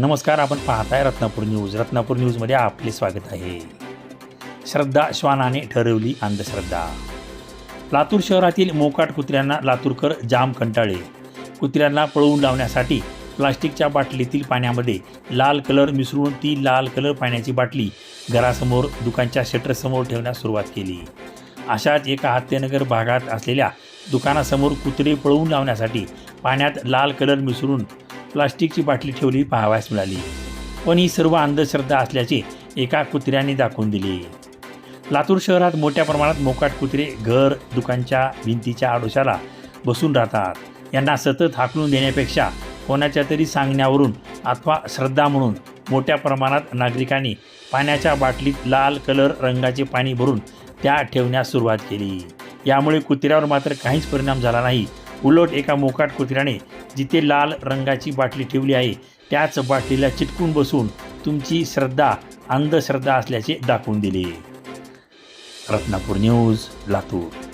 नमस्कार आपण पाहताय रत्नापूर न्यूज. रत्नापूर न्यूजमध्ये आपले स्वागत आहे. श्रद्धा श्वानाने ठरवली अंधश्रद्धा. लातूर शहरातील मोकाट कुत्र्यांना लातूरकर जाम कंटाळे कुत्र्यांना पळवून लावण्यासाठी प्लास्टिकच्या बाटलीतील पाण्यामध्ये लाल कलर मिसळून ती लाल कलर पाण्याची बाटली घरासमोर दुकानच्या शटरसमोर ठेवण्यास सुरुवात केली. अशाच एका हत्यनगर भागात असलेल्या दुकानासमोर कुत्रे पळवून लावण्यासाठी पाण्यात लाल कलर मिसळून प्लास्टिकची बाटली ठेवली पाहावयास मिळाली. पण ही सर्व अंधश्रद्धा असल्याचे एका कुत्र्याने दाखवून दिले. लातूर शहरात मोठ्या प्रमाणात मोकाट कुत्रे घर दुकानच्या भिंतीच्या आडोशाला बसून राहतात. यांना सतत हाकलून देण्यापेक्षा कोणाच्या तरी सांगण्यावरून अथवा श्रद्धा म्हणून मोठ्या प्रमाणात नागरिकांनी पाण्याच्या बाटलीत लाल कलर रंगाचे पाणी भरून त्या ठेवण्यास सुरुवात केली. यामुळे कुत्र्यावर मात्र काहीच परिणाम झाला नाही. उलट एका मोकाट कुत्र्याने जिथे लाल रंगाची बाटली ठेवली आहे त्याच बाटलीला चिटकून बसून तुमची श्रद्धा अंधश्रद्धा असल्याचे दाखवून दिले. रत्नापूर न्यूज लातूर.